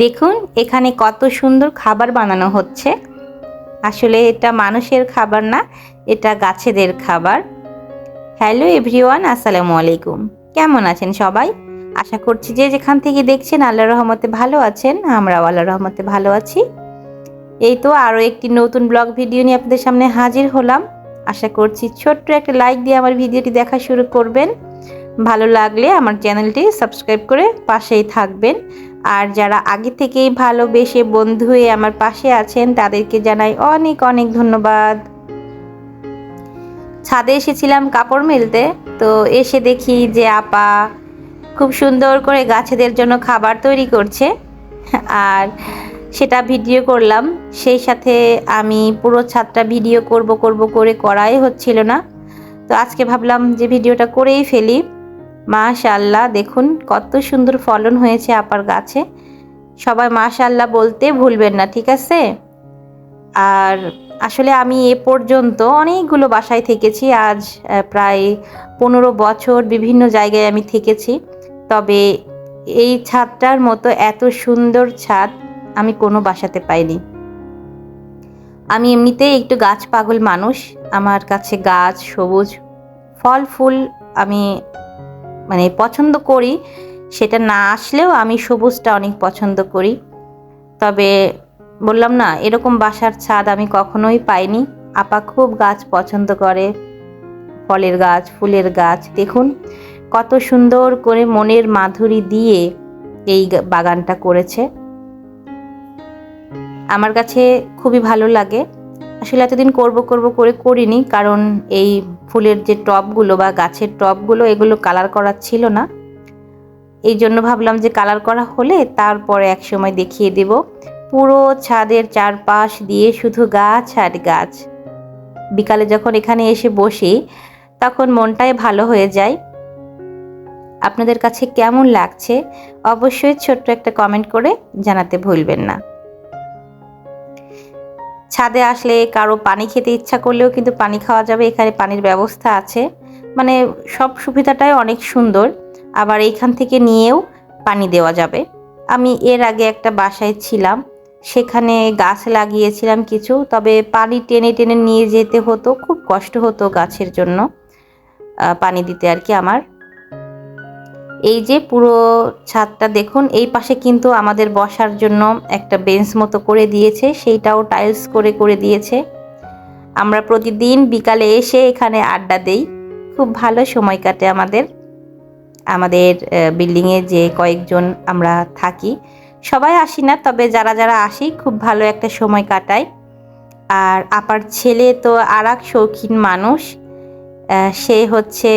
দেখুন, এখানে কত সুন্দর খাবার বানানো হচ্ছে। আসলে এটা মানুষের খাবার না, এটা গাছেদের খাবার। হ্যালো এভরিওয়ান, আসসালামু আলাইকুম। কেমন আছেন সবাই? আশা করছি যে যেখান থেকে দেখছেন আল্লাহ রহমতে ভালো আছেন, আমরাও আল্লাহ রহমতে ভালো আছি। এই তো আরও একটি নতুন ব্লগ ভিডিও নিয়ে আপনাদের সামনে হাজির হলাম। আশা করছি ছোট্ট একটা লাইক দিয়ে আমার ভিডিওটি দেখা শুরু করবেন। ভালো লাগলে আমার চ্যানেলটি সাবস্ক্রাইব করে পাশেই থাকবেন। আর যারা আগে থেকেই ভালোবেসে বন্ধু হয়ে আমার পাশে আছেন, তাদেরকে জানাই অনেক অনেক ধন্যবাদ। ছাদে এসেছিলাম কাপড় মেলতে, তো এসে দেখি যে আপা খুব সুন্দর করে গাছেদের জন্য খাবার তৈরি করছে। আর সেটা ভিডিও করলাম, সেই সাথে আমি পুরো ছাদটা ভিডিও করব করব করে করাই হচ্ছিল না। তো আজকে ভাবলাম যে ভিডিওটা করেই ফেলি। মাশাল্লাহ, দেখুন কত সুন্দর ফলন হয়েছে আপার গাছে। সবাই মাশাল্লাহ বলতে ভুলবেন না, ঠিক আছে? আর আসলে আমি এ পর্যন্ত অনেকগুলো বাসায় থেকেছি, আজ প্রায় পনেরো বছর বিভিন্ন জায়গায় আমি থেকেছি। তবে এই ছাদটার মতো এত সুন্দর ছাদ আমি কোনো বাসাতে পাইনি। আমি এমনিতেই একটু গাছ পাগল মানুষ, আমার কাছে গাছ, সবুজ, ফল, ফুল আমি মানে পছন্দ করি, সেটা না আসলেও আমি সবুজটা অনেক পছন্দ করি। তবে বললাম না, এরকম বাসার ছাদ আমি কখনোই পাইনি। আপা খুব গাছ পছন্দ করে, ফলের গাছ, ফুলের গাছ। দেখুন, কত সুন্দর করে মনের মাধুরী দিয়ে এই বাগানটা করেছে। আমার কাছে খুবই ভালো লাগে। আসলে এতদিন করব করব, করে করিনি, কারণ এই ফুলের যে টবগুলো বা গাছের টবগুলো এগুলো কালার করা ছিল না। এই জন্য ভাবলাম যে কালার করা হলে তারপরে এক সময় দেখিয়ে দেব। পুরো ছাদের চারপাশ দিয়ে শুধু গাছ আর গাছ। বিকালে যখন এখানে এসে বসি, তখন মনটাই ভালো হয়ে যায়। আপনাদের কাছে কেমন লাগছে? অবশ্যই ছোট্ট একটা কমেন্ট করে জানাতে ভুলবেন না। ছাদে আসলে কারও পানি খেতে ইচ্ছা করলেও কিন্তু পানি খাওয়া যাবে, এখানে পানির ব্যবস্থা আছে। মানে সব সুবিধাটাই অনেক সুন্দর, আবার এইখান থেকে নিয়েও পানি দেওয়া যাবে। আমি এর আগে একটা বাসায় ছিলাম, সেখানে গাছ লাগিয়েছিলাম কিছু, তবে পানি টেনে টেনে নিয়ে যেতে হতো, খুব কষ্ট হতো গাছের জন্য পানি দিতে আর কি আমার। এই যে পুরো ছাদটা দেখুন, এই পাশে কিন্তু আমাদের বসার জন্য একটা বেঞ্চ মতো করে দিয়েছে, সেইটাও টাইলস করে করে দিয়েছে। আমরা প্রতিদিন বিকালে এসে এখানে আড্ডা দেই। খুব ভালো সময় কাটে আমাদের। আমাদের বিল্ডিংয়ে যে কয়েকজন আমরা থাকি। সবাই আসি না, তবে যারা যারা আসি, খুব ভালো একটা সময় কাটায় আর আপার ছেলে তো আর এক শৌখিন মানুষ। সে হচ্ছে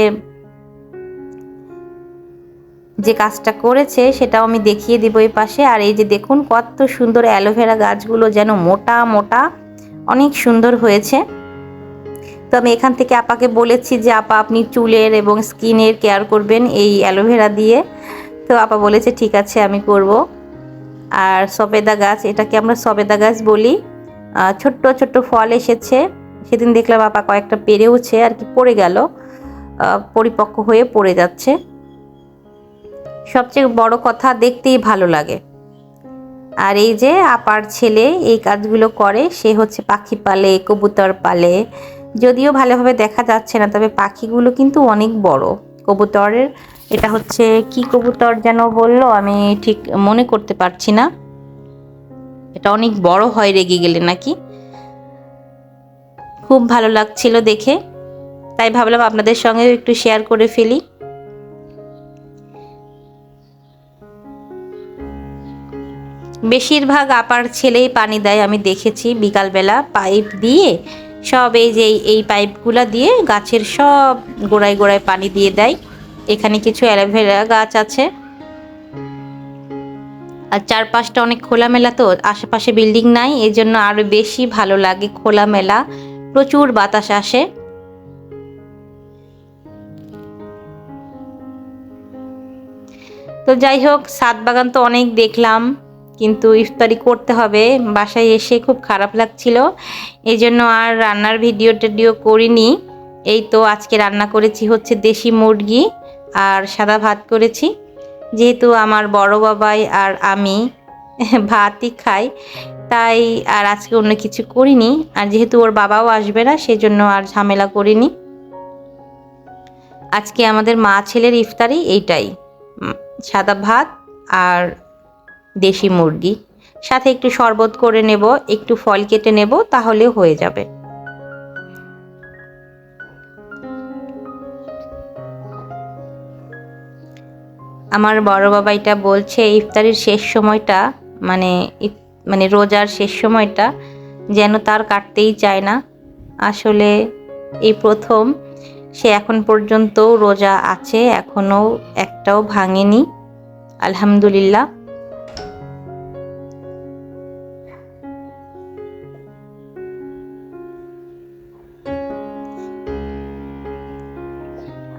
যে কাজটা করেছে সেটাও আমি দেখিয়ে দিব এই পাশে। আর এই যে দেখুন, কত সুন্দর অ্যালোভেরা গাছগুলো যেন মোটা মোটা অনেক সুন্দর হয়েছে। তো আমি এখান থেকে আপাকে বলেছি যে, আপা, আপনি চুলের এবং স্কিনের কেয়ার করবেন এই অ্যালোভেরা দিয়ে। তো আপা বলেছে, ঠিক আছে, আমি করব। আর সবেদা গাছ, এটাকে আমরা সবেদা গাছ বলি। ছোট্ট ছোট্ট ফল এসেছে। সেদিন দেখলাম আপা কয়েকটা পেরেওছে, আর কি পড়ে গেল। পরিপক্ক হয়ে পড়ে যাচ্ছে। সবচেয়ে বড় কথা দেখতেই ভালো লাগে। আর এই যে আপার ছেলে এই কাজগুলো করে, সে হচ্ছে পাখি পালে, কবুতর পালে। যদিও ভালোভাবে দেখা যাচ্ছে না, তবে পাখিগুলো কিন্তু অনেক বড়। কবুতরের, এটা হচ্ছে কি কবুতর যেন বলল, আমি ঠিক মনে করতে পারছি না। এটা অনেক বড় হয় রেগে গেলে নাকি? খুব ভালো লাগছিল দেখে। তাই ভাবলাম আপনাদের সঙ্গে একটু শেয়ার করে ফেলি। বেশিরভাগ আপার ছেলেই পানি দেয়, আমি দেখেছি বিকালবেলা পাইপ দিয়ে। সব এই যে এই- পাইপগুলা দিয়ে গাছের সব গোড়ায় গোড়ায় পানি দিয়ে দেয়। এখানে কিছু অ্যালোভেরা গাছ আছে। আর চারপাশটা অনেক খোলামেলা তো, আশেপাশে বিল্ডিং নাই এই জন্য আরও বেশি ভালো লাগে খোলামেলা। প্রচুর বাতাস আসে। তো যাই হোক, সাত বাগান তো অনেক দেখলাম। কিন্তু ইফতারি করতে হবে। বাসায় এসে খুব খারাপ লাগছিল। এই জন্য আর রান্নার ভিডিও টিডিও করিনি। এই তো আজকে রান্না করেছি হচ্ছে দেশি মুরগি আর সাদা ভাত করেছি। যেহেতু আমার বড় বাবাই আর আমি ভাতই খাই, তাই আর আজকে অন্য কিছু করিনি। আর যেহেতু ওর বাবাও আসবে না, সেজন্য আর ঝামেলা করিনি। আজকে আমাদের মা ছেলের ইফতারি এইটাই। সাদা ভাত আর দেশি মুরগি। সাথে একটু শরবত করে নেব, একটু ফল কেটে নেব, তাহলে হয়ে যাবে। আমার বড় বাবা এটা বলছে, ইফতারির শেষ সময়টা মানে মানে রোজার শেষ সময়টা যেন তার কাটতেই চায় না। আসলে এই প্রথম, সে এখন পর্যন্ত রোজা আছে, এখনও একটাও ভাঙেনি। আলহামদুলিল্লাহ।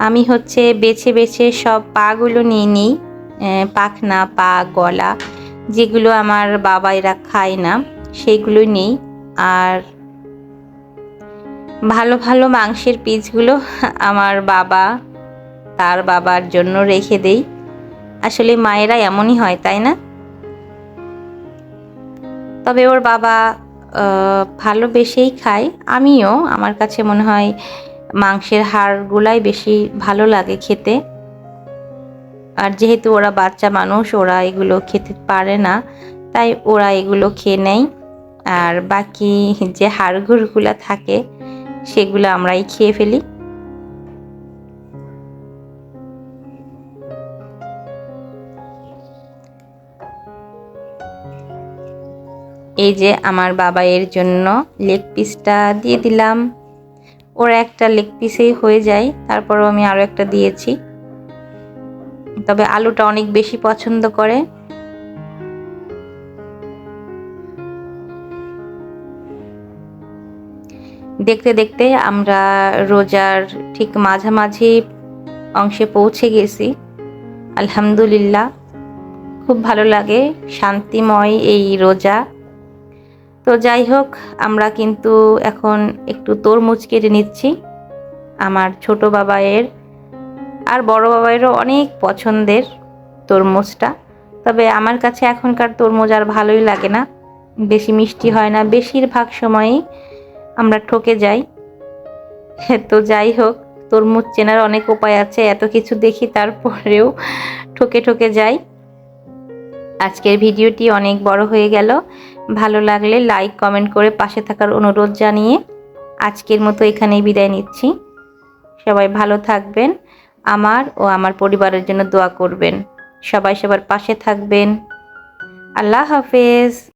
আমি হচ্ছে বেছে বেছে সব পাগুলো নিয়ে নিই পাখনা, পা, গলা, যেগুলো আমার বাবা এরা খায় না সেইগুলো নিই। আর ভালো ভালো মাংসের পিসগুলো আমার বাবা, তার বাবার জন্য রেখে দেই। আসলে মায়েরা এমনই হয়, তাই না? তবে ওর বাবা ভালোবেসেই খায়। আমিও, আমার কাছে মনে হয় মাংসের হাড়গুলাই বেশি ভালো লাগে খেতে। আর যেহেতু ওরা বাচ্চা মানুষ, ওরা এগুলো খেতে পারে না, তাই ওরা এগুলো খেয়ে নেয়। আর বাকি যে হাড়গুড়গুলো থাকে, সেগুলো আমরাই খেয়ে ফেলি। এই যে আমার বাবা এর জন্য লেগ পিসটা দিয়ে দিলাম। ওর একটা লেগ পিসেই হয়ে যায়, তারপরও আমি আরও একটা দিয়েছি। তবে আলুটা অনেক বেশি পছন্দ করে। দেখতে দেখতে আমরা রোজার ঠিক মাঝামাঝি অংশে পৌঁছে গেছি। আলহামদুলিল্লাহ, খুব ভালো লাগে, শান্তিময় এই রোজা। তো যাই হোক, আমরা কিন্তু এখন একটু তরমুজ কেটে নিচ্ছি। আমার ছোট বাবায়ের আর বড় বাবায়েরও অনেক পছন্দের তরমুজটা। তবে আমার কাছে এখনকার তরমুজ আর ভালোই লাগে না। বেশি মিষ্টি হয় না, বেশিরভাগ সময়ই আমরা ঠকে যাই। তো যাই হোক, তরমুজ চেনার অনেক উপায় আছে, এত কিছু দেখি তারপরেও ঠকে ঠকে যাই। আজকের ভিডিওটি অনেক বড় হয়ে গেল। ভালো লাগলে লাইক কমেন্ট করে পাশে থাকার অনুরোধ জানিয়ে আজকের মতো এখানেই বিদায় নিচ্ছি। সবাই ভালো থাকবেন, আমার ও আমার পরিবারের জন্য দোয়া করবেন। সবাই সবার পাশে থাকবেন। আল্লাহ হাফেজ।